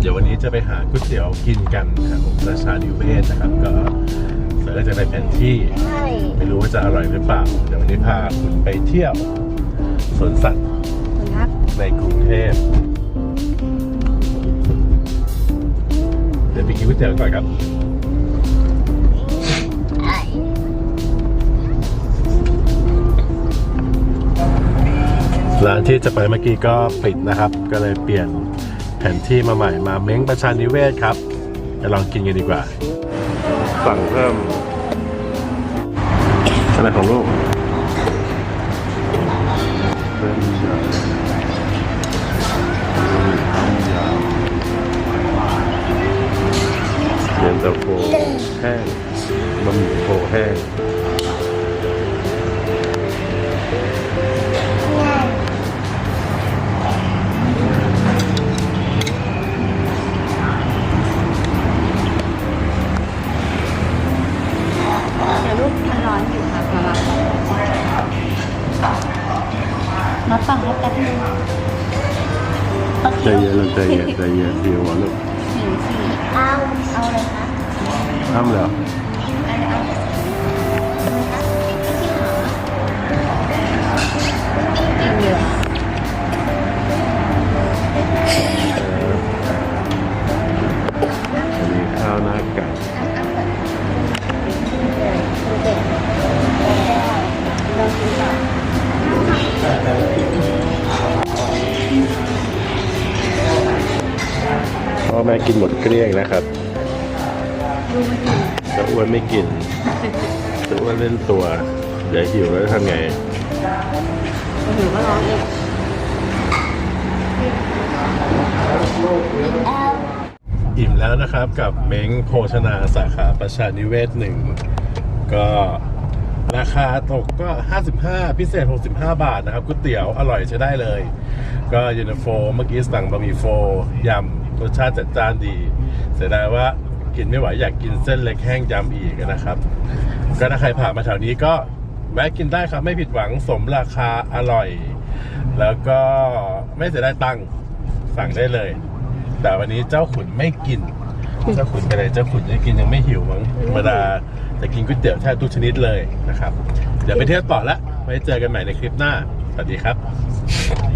เดี๋ยววันนี้จะไปหาก๋วยเตี๋ยวกินกันนะครับผมราชานิเวศนะครับ ก็เสิร์ชจากในแผนที่ ใช่ไม่รู้ว่าจะอร่อยหรือเปล่า เดี๋ยววันนี้พาคุณไปเที่ยวสวนสัตว์คุณครับในกรุงเทพเดี๋ยวไปกินก๋วยเตี๋ยวก่อนครับ ไอ้ร้านที่จะไปเมื่อกี้ก็ปิดนะครับ ก็เลยเปลี่ยน แผนที่มาใหม่มาเม้งประชานิเวศครับจะลองกินกันดีกว่า สั่งเพิ่มอะไรของลูกเพิ่มยำเย็นตาโฟแห้งบะหมี่โฟแห้ง มาฟังแล้วกันนึงใจเย็นลูกใจเย็นใจเย็นเดียวอะลูกสี่สี่เอาเอาเลยคะห้ามแล้วกินเหลืออันนี้ข้าวหน้าไก่ อแม่กินหมดเกลี้ยงนะครับจะอ้วนไม่กินจะอ้วนเล่นตัว เดี๋ยวหิวแล้วทำไงหิวก็ร้องอีกอิ่มแล้วนะครับกับเม้งโภชนาสาขาประชานิเวศหนึ่งก็ ราคาตกก็ 55 พิเศษ 65 บาทนะครับก๋วยเตี๋ยวอร่อยใช้ได้เลย ก็ยูนิโฟเมื่อกี้สั่งบะหมี่โฟยำรสชาติจัดจ้านดี เสียดายว่ากินไม่ไหวอยากกินเส้นเล็กแห้งยำอีกนะครับ ก็ถ้าใครผ่านมาแถวนี้ก็แวะกินได้ครับไม่ผิดหวังสมราคาอร่อย แล้วก็ไม่เสียดายตังค์สั่งได้เลย แต่วันนี้เจ้าขุนไม่กิน เจ้าขุนไปไหนเจ้าขุนยังกินยังไม่หิวมั้งธรรมดาจะกินก๋วยเตี๋ยวแทบทุกชนิดเลยนะครับ เดี๋ยวไปเที่ยวต่อละไว้เจอกันใหม่ในคลิปหน้า สวัสดีครับ